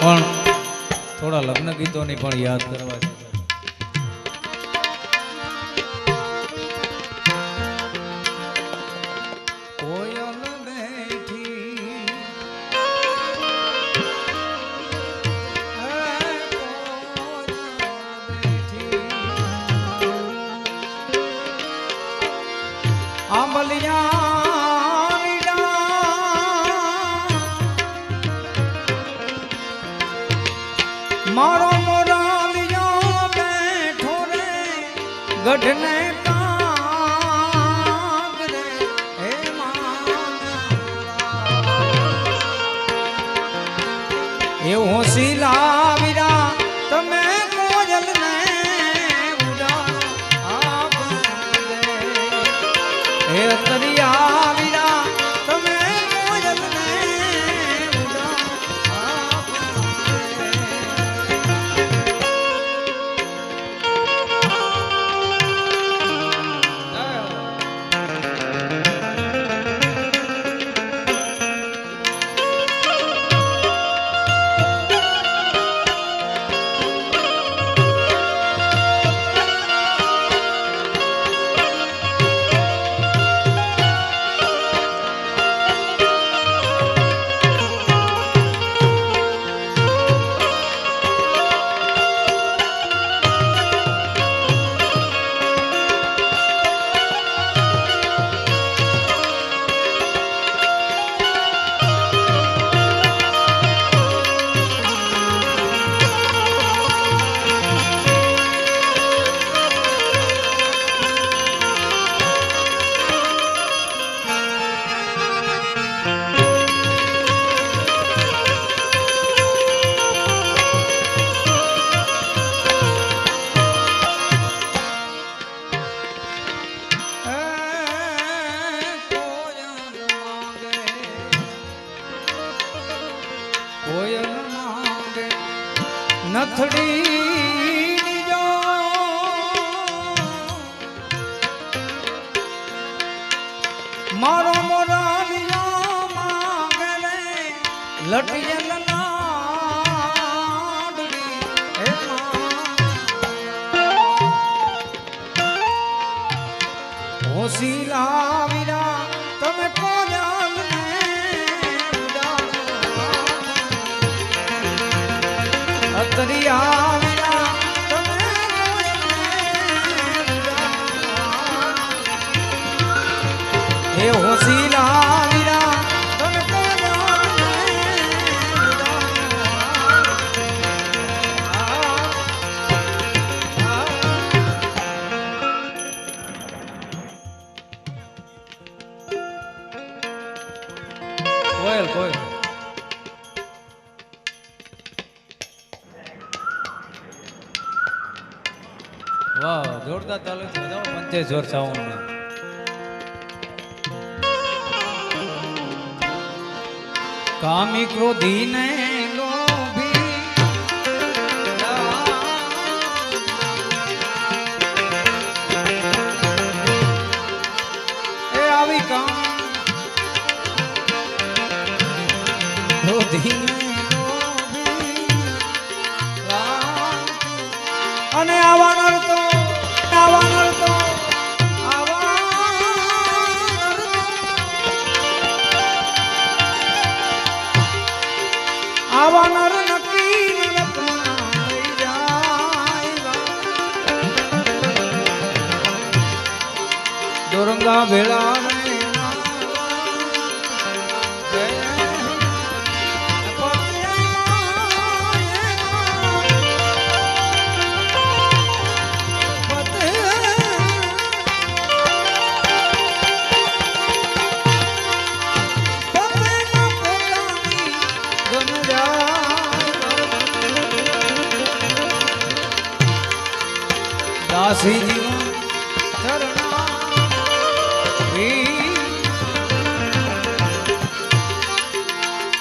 પણ થોડા લગ્ન ગીતોની પણ યાદ કરવા છે. કોથળી મારો મોરા લટિયલ શીલા અંતરિયા વડોદરા તાલુકા બજાવો પંચેશ્વર સાઉન્ડ કામી ક્રોધી ને આવી કામ. ક્રોધી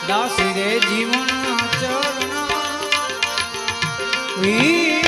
દાસ રે જીવન ચરણ વી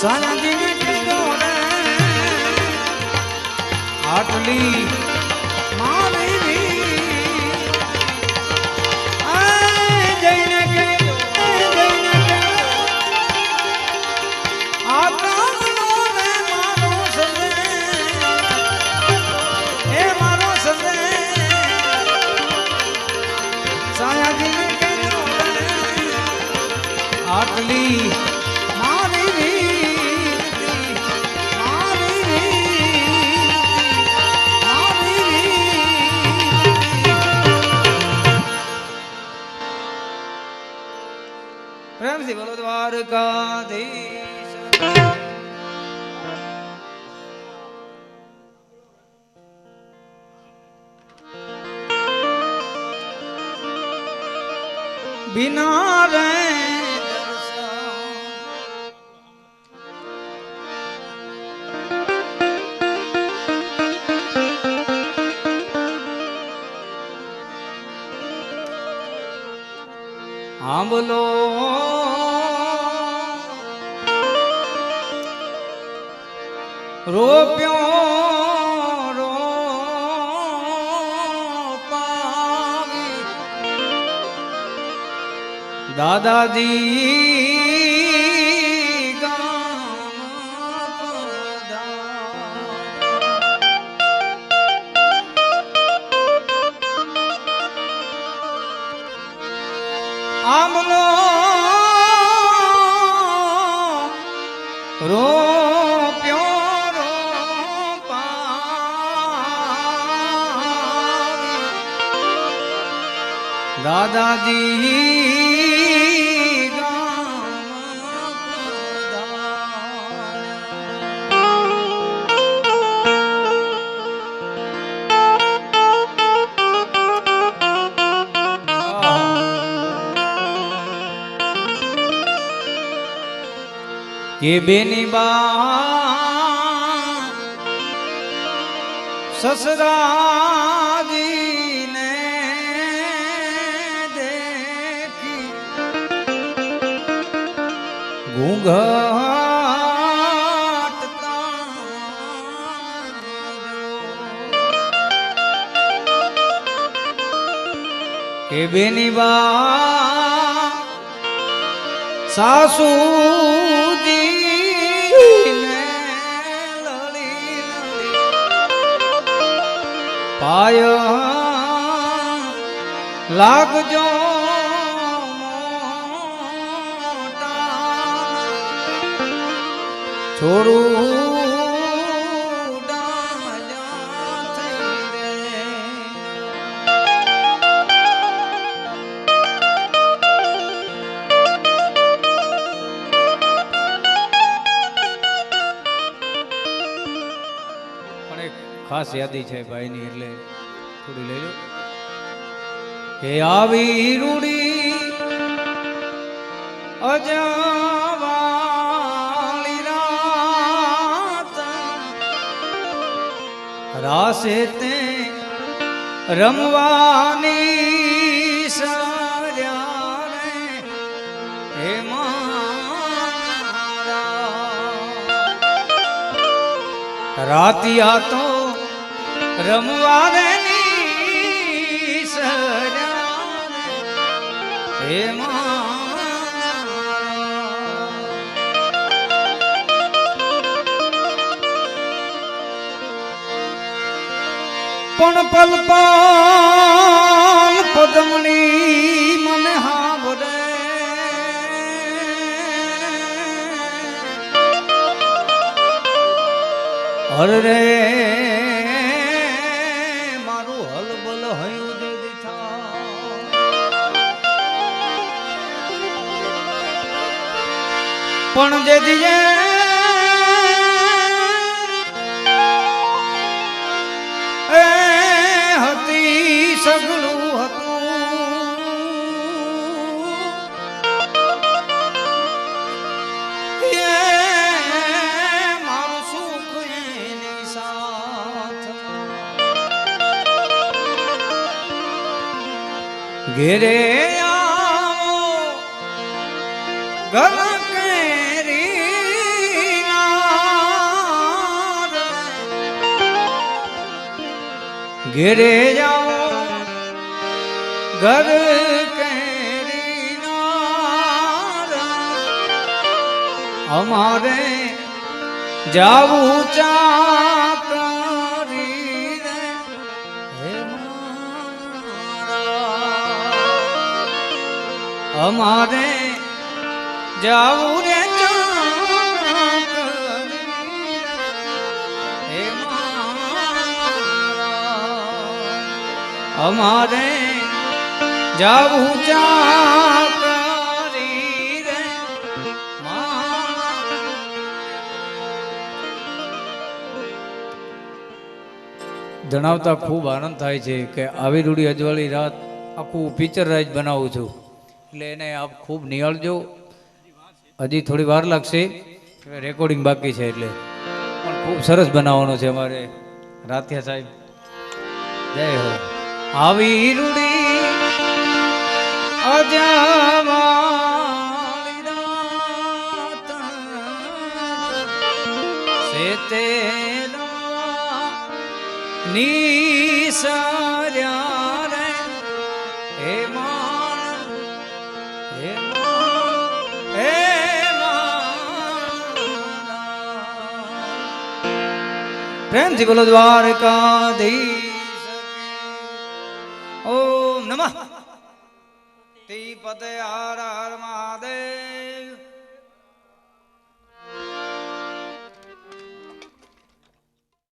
Suena બિના રે આંબલો રોપ્યો દાદાજી. આમનો રોપ્યો દાદાજી કે બેની બા સસરાજીને દેખી ઘૂંઘાટ કે બેની બા લડી પાયા લાગજો છોડું ખાસ યાદી છે ભાઈની, એટલે થોડી લઈ લો. હે આવી રૂડી અજવાળી રાત. રાસે તે રમવાની સાર્યા રે હે રાતિયા તો રમવાની હે પણ પલ પાલ પદમણી મને હાવરે હર રે પણ જે દિયે એ હતી સગલું હતું. એ મારું સુખ ઘેરે આવો ઘર ઘેરે જાઓ ઘર. અમારે જાવું ચાકરી રે. અમારે જાવું અમારે જાવું ચાકરી જણાવતા ખૂબ આનંદ થાય છે કે આવી રૂડી અજવાળી રાત આખું પિક્ચર રાઈજ બનાવું છું. એટલે એને આપ ખૂબ નિહાળજો. હજી થોડી વાર લાગશે. રેકોર્ડિંગ બાકી છે એટલે. પણ ખૂબ સરસ બનાવવાનો છે અમારે. રાથિયા સાહેબ, જય હો. આવી રૂડી અજવાળી રાત સે તેરા નિસર્યા રે. હે માણ હે હે પ્રેમથી બોલો દ્વારકાધીશ. पतयार महादेव।